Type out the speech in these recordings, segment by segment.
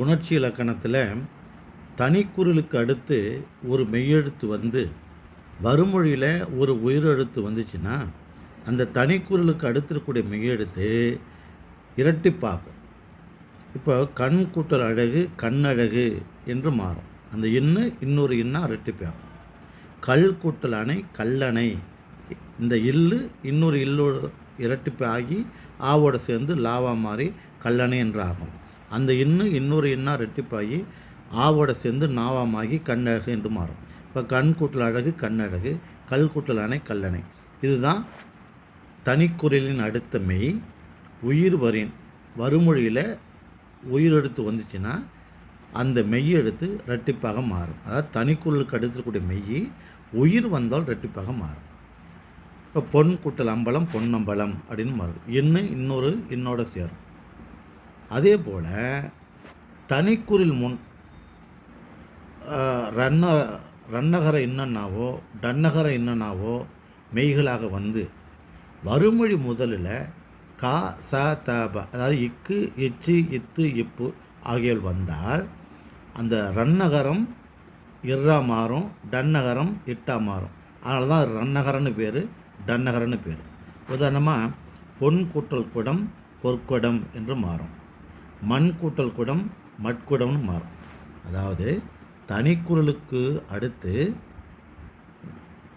புணர்ச்சி இலக்கணத்தில் தனிக்குறளுக்கு அடுத்து ஒரு மெய்யெழுத்து வந்து வறுமொழியில் ஒரு உயிரெழுத்து வந்துச்சுன்னா அந்த தனிக்குறளுக்கு அடுத்து இருக்கக்கூடிய மெய்யெழுத்து இரட்டிப்பாகும். இப்போ கண் கூட்டல் அழகு கண்ணழகு என்று மாறும். அந்த இன்னு இன்னொரு இன்னா இரட்டிப்பாகும். கல் கூட்டல் அணை கல்லணை இந்த இல்லு இன்னொரு இல்லோட இரட்டிப்பு ஆகி ஆவோட சேர்ந்து லாவா மாறி கல்லணை என்று ஆகும் அந்த இன்னு இன்னொரு இன்னா ரெட்டிப்பாகி ஆவோட சேர்ந்து நாவாமாகி கண்ணழகு என்று மாறும். இப்போ கண் கூட்டல் அழகு கண்ணழகு கல் கூட்டல் அணை கல்லணை இதுதான் தனிக்குரலின் அடுத்த மெய் உயிர் வரின் உயிர் எடுத்து வந்துச்சுன்னா அந்த மெய் எடுத்து ரெட்டிப்பாக மாறும். அதாவது தனிக்குரலுக்கு அடுத்திருக்கக்கூடிய மெய் உயிர் வந்தால் ரெட்டிப்பாக மாறும். இப்போ பொன் கூட்டல் அம்பலம் பொன்னம்பலம் அப்படின்னு மாறுது. இன்னு இன்னொரு இன்னோட சேரும். அதே போல் தனிக்குறில் முன் ரன்ன ரன்னகர இன்னன்னாவோ டன்னகர இன்னன்னாவோ மெய்களாக வந்து வறுமொழி முதலில் கா ச த ப அதாவது இக்கு இச்சு இத்து இப்பு ஆகியோர் வந்தால் அந்த ரன்னகரம் இர்ரா மாறும் டன்னகரம் இட்டா மாறும். அதனால தான் ரன்னகரன்னு பேர் டன்னகரன்னு பேர். உதாரணமாக பொன் கூட்டல் குடம் பொற்குடம் என்று மாறும். மண் கூட்டல் குடம் மட்குடம்னு மாறும். அதாவது தனிக்குரலுக்கு அடுத்து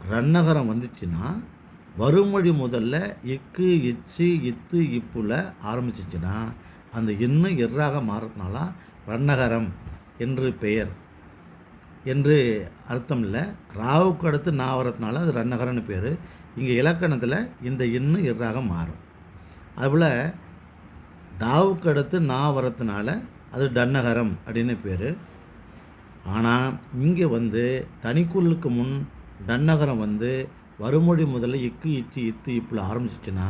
ரன்னகரம் வந்துச்சுன்னா வறுமொழி முதல்ல இக்கு இச்சு இத்து இப்புல ஆரம்பிச்சிச்சுன்னா அந்த இன்னும் எர்ராக மாறதுனால ரன்னகரம் என்று பெயர். என்று அர்த்தம் இல்லை ராவுக்கு அடுத்து நான் வரதுனால அது ரன்னகரன்னு பேர். இங்கே இலக்கணத்தில் இந்த இன்னும் எர்ராக மாறும். அதுபோல் தாவுக்கு அடுத்து நான் வரத்துனால அது டன்னகரம் அப்படின்னு பேர். ஆனால் இங்கே வந்து தனிக்குள்ளுக்கு முன் டன்னகரம் வந்து வறுமொழி முதல்ல இக்கு இச்சு இத்து இப்பில் ஆரம்பிச்சிச்சுன்னா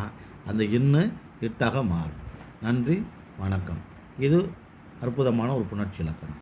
அந்த இன்னு இட்டாக மாறும். நன்றி வணக்கம். இது அற்புதமான ஒரு புணர்ச்சி இலக்கணம்.